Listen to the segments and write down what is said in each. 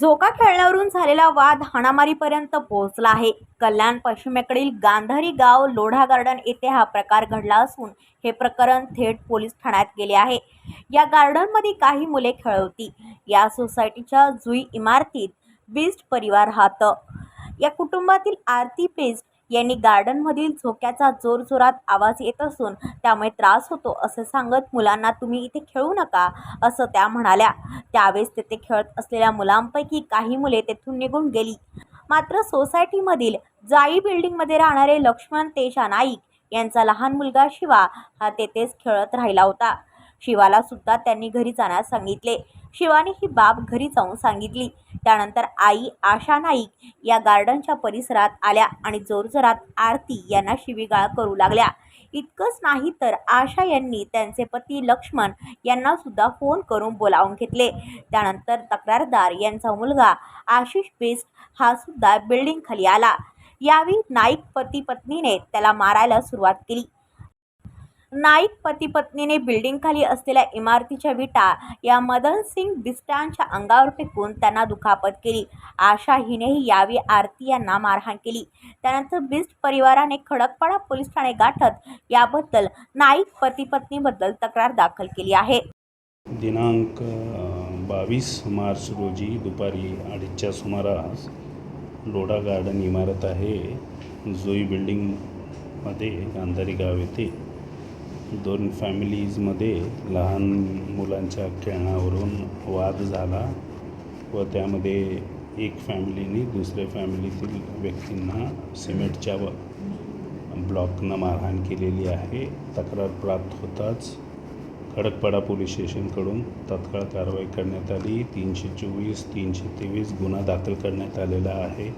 झोका खेळण्यावरून झालेला वाद हाणामारीपर्यंत पोहोचला आहे. कल्याण पश्चिमेकडील गांधारी गाव लोढा गार्डन येथे हा प्रकार घडला असून हे प्रकरण थेट पोलीस ठाण्यात गेले आहे. या गार्डनमध्ये काही मुले खेळवती या सोसायटीच्या जुई इमारतीत बिस्ट परिवार राहतं. या कुटुंबातील आरती पेस्ट यांनी गार्डनमधील झोक्याचा जोरजोरात आवाज येत असून त्यामुळे त्रास होतो असं सांगत मुलांना तुम्ही इथे खेळू नका असं त्या म्हणाल्या. त्यावेळेस तेथे खेळत असलेल्या मुलांपैकी काही मुले तेथून निघून गेली. मात्र सोसायटीमधील जाई बिल्डिंगमध्ये राहणारे लक्ष्मण तेजा नाईक यांचा लहान मुलगा शिवा हा तेथेच खेळत राहिला होता. शिवाला सुद्धा त्यांनी घरी जाण्यास सांगितले. शिवाने ही बाब घरी जाऊन सांगितली. त्यानंतर आई आशा नाईक या गार्डनच्या परिसरात आल्या आणि जोरजोरात आरती यांना शिवीगाळ करू लागल्या. इतकंच नाही तर आशा यांनी त्यांचे पती लक्ष्मण यांना सुद्धा फोन करून बोलावून घेतले. त्यानंतर तक्रारदार यांचा मुलगा आशिष बेस्ट हा सुद्धा बिल्डिंग खाली आला. यावेळी नाईक पती पत्नीने त्याला मारायला सुरुवात केली. नाईक पती पत्नीने बिल्डिंग खाली असलेल्या इमारतीच्या विटा या मदन सिंग बिस्टांच्या अंगावर फेकून त्यांना दुखापत केली. आशा हिनेही यावी आरती यांना मारहाण केली. त्यानंतर बिस्ट परिवाराने खडकपाडा पोलीस ठाणे गाठत याबद्दल नाईक पती पत्नीबद्दल तक्रार दाखल केली आहे. दिनांक बावीस मार्च रोजी दुपारी अडीचच्या सुमारास लोढा गार्डन इमारत आहे. जोई बिल्डिंगमध्ये गांधारी गाव येथे दोन फॅमिलीजमध्ये लहान मुलांच्या खेळण्यावरून वाद झाला व त्यामध्ये एक फॅमिलीने दुसऱ्या फॅमिलीतील व्यक्तींना सिमेंटच्या व ब्लॉकनं मारहाण केलेली आहे. तक्रार प्राप्त होताच खडकपाडा पोलीस स्टेशनकडून तत्काळ कारवाई करण्यात आली. तीनशे चोवीस तीनशे तेवीस गुन्हा दाखल करण्यात आलेला आहे.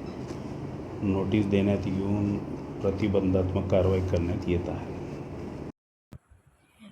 नोटीस देण्यात येऊन प्रतिबंधात्मक कारवाई करण्यात येत आहे.